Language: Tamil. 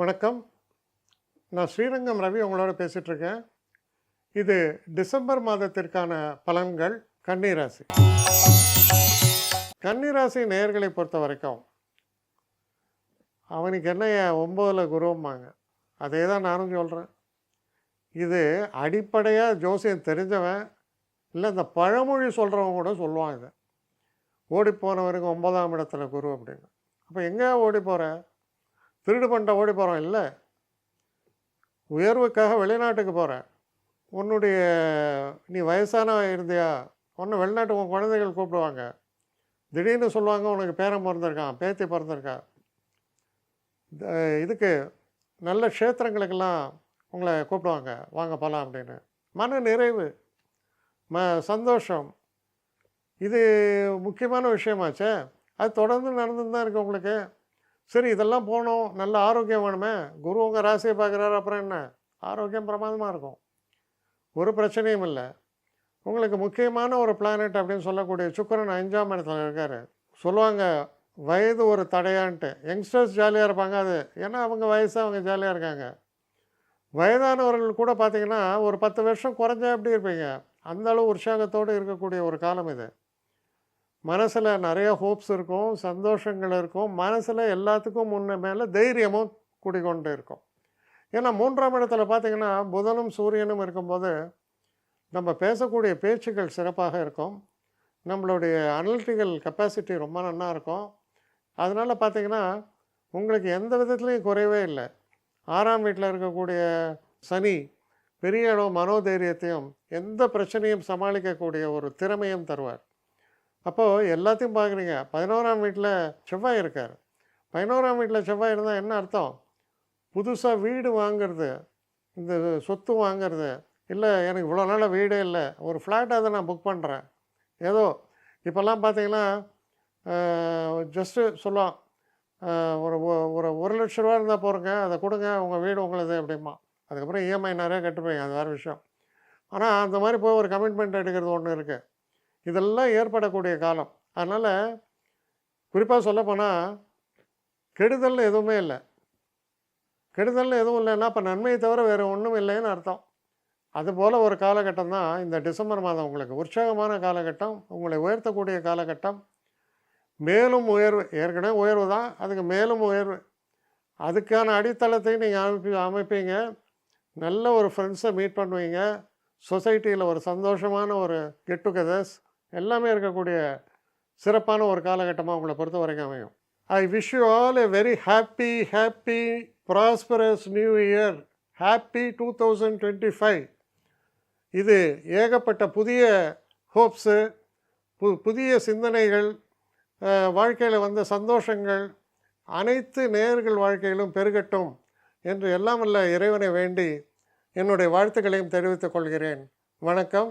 வணக்கம். நான் ஸ்ரீரங்கம் ரவி உங்களோட பேசிகிட்ருக்கேன் இது டிசம்பர் மாதத்திற்கான பலன்கள் கன்னிராசி. கன்னிராசி நேர்களை பொறுத்த வரைக்கும் அவனுக்கு என்ன ஒம்பதில் குருவம்பாங்க? அதே தான் நானும் சொல்கிறேன் இது அடிப்படையாக ஜோசியம் தெரிஞ்சவன் இல்லை இந்த பழமொழி சொல்கிறவங்க கூட சொல்லுவான் இதை. ஓடி போனவருக்கு ஒன்பதாம் இடத்துல குரு அப்படின்னு. அப்போ எங்கே ஓடி போகிற திருடு பண்ணிட்ட ஓடி போகிறோம் இல்லை? உயர்வுக்காக வெளிநாட்டுக்கு போகிறேன் உன்னுடைய நீ வயசான இருந்தியா? ஒன்று வெளிநாட்டு உன் குழந்தைகள் கூப்பிடுவாங்க. திடீர்னு சொல்லுவாங்க உனக்கு பேரன் பிறந்திருக்கான் பேத்தி பிறந்திருக்கா. இதுக்கு நல்ல க்ஷேத்திரங்களுக்கெல்லாம் உங்களை கூப்பிடுவாங்க. வாங்க போகலாம் அப்படின்னு. மன நிறைவு ம சந்தோஷம். இது முக்கியமான விஷயமாச்சே. அது தொடர்ந்து நடந்துன்னு தான் இருக்குது உங்களுக்கு. சரி இதெல்லாம் போகணும் நல்ல ஆரோக்கியம் வேணுமே. குரு உங்கள் ராசியை பார்க்குறாரு அப்புறம் என்ன? ஆரோக்கியம் பிரமாதமாக இருக்கும். ஒரு பிரச்சனையும் இல்லை. உங்களுக்கு முக்கியமான ஒரு பிளானட் அப்படின்னு சொல்லக்கூடிய சுக்கரன் அஞ்சாம் இடத்துல இருக்கார். சொல்லுவாங்க வயது ஒரு தடையான்ட்டு. யங்ஸ்டர்ஸ் ஜாலியாக இருப்பாங்க அது. ஏன்னா அவங்க வயசு அவங்க ஜாலியாக இருக்காங்க. வயதானவர்கள் கூட பார்த்திங்கன்னா ஒரு பத்து வருஷம் குறைஞ்சா எப்படி இருப்பீங்க? அந்த அளவு உற்சாகத்தோடு இருக்கக்கூடிய ஒரு காலம் இது. மனசில் நிறைய ஹோப்ஸ் இருக்கும் சந்தோஷங்கள் இருக்கும் மனசில் எல்லாத்துக்கும் முன்ன மேலே தைரியமும் குடிக்கொண்டு இருக்கும். ஏன்னா மூன்றாம் இடத்துல பார்த்தீங்கன்னா புதனும் சூரியனும் இருக்கும்போது நம்ம பேசக்கூடிய பேச்சுகள் சிறப்பாக இருக்கும். நம்மளுடைய அனலிட்டிக்கல் கெப்பாசிட்டி ரொம்ப நல்லா இருக்கும். அதனால் பார்த்தீங்கன்னா உங்களுக்கு எந்த விதத்துலேயும் குறைவே இல்லை. ஆறாம் வீட்டில் இருக்கக்கூடிய சனி பெரிய அளவு மனோதைரியத்தையும் எந்த பிரச்சனையும் சமாளிக்கக்கூடிய ஒரு திறமையும் தருவார். அப்போது எல்லாத்தையும் பார்க்குறீங்க. பதினோராம் வீட்டில் செவ்வாய் இருக்கார். பதினோராம் வீட்டில் செவ்வாய் இருந்தால் என்ன அர்த்தம்? புதுசாக வீடு வாங்கிறது இந்த சொத்து வாங்குறது. இல்லை எனக்கு இவ்வளோ நாளாக வீடே இல்லை. ஒரு ஃப்ளாட்டாக அதை நான் புக் பண்ணுறேன் ஏதோ இப்போல்லாம் பார்த்தீங்கன்னா ஜஸ்ட்டு சொல்லலாம். ஒரு ஒ- ஒரு ஒரு லட்ச ரூபா இருந்தால் போகிறங்க அதை கொடுங்க உங்கள் வீடு உங்களுது அப்படிமா அதுக்கப்புறம் இஎம்ஐ நிறையா கட்டுப்பீங்க அது வேறு விஷயம். ஆனால் அந்த மாதிரி போய் ஒரு கமிட்மெண்ட் எடுக்கிறது ஒன்று இருக்குது இதெல்லாம் ஏற்படக்கூடிய காலம். அதனால் குறிப்பாக சொல்லப்போனால் கெடுதல்னு எதுவுமே இல்லை. கெடுதல்னு எதுவும் இல்லைன்னா அப்போ நன்மையை தவிர வேறு ஒன்றும் இல்லைன்னு அர்த்தம். அதுபோல் ஒரு காலகட்டம் தான் இந்த டிசம்பர் மாதம் உங்களுக்கு. உற்சாகமான காலகட்டம் உங்களை உயர்த்தக்கூடிய காலகட்டம். மேலும் உயர்வு ஏற்கனவே உயர்வு தான். அதுக்கு மேலும் உயர்வு. அதுக்கான அடித்தளத்தை நீங்கள் அமைப்பி அமைப்பீங்க. நல்ல ஒரு ஃப்ரெண்ட்ஸை மீட் பண்ணுவீங்க. சொசைட்டியில் ஒரு சந்தோஷமான ஒரு கெட் டுகெதர்ஸ் எல்லாமே இருக்கக்கூடிய சிறப்பான ஒரு காலகட்டமாக உங்களை பொறுத்த வரைக்கும் அமையும். I wish you all a very happy happy prosperous new year happy two thousand twenty five இது ஏகப்பட்ட புதிய ஹோப்ஸு பு புதிய சிந்தனைகள் வாழ்க்கையில் வந்த சந்தோஷங்கள் அனைத்து நேர்கள் வாழ்க்கையிலும் பெருகட்டும் என்று எல்லாம் வல்ல இறைவனை வேண்டி என்னுடைய வாழ்த்துக்களையும் தெரிவித்துக் கொள்கிறேன். வணக்கம்.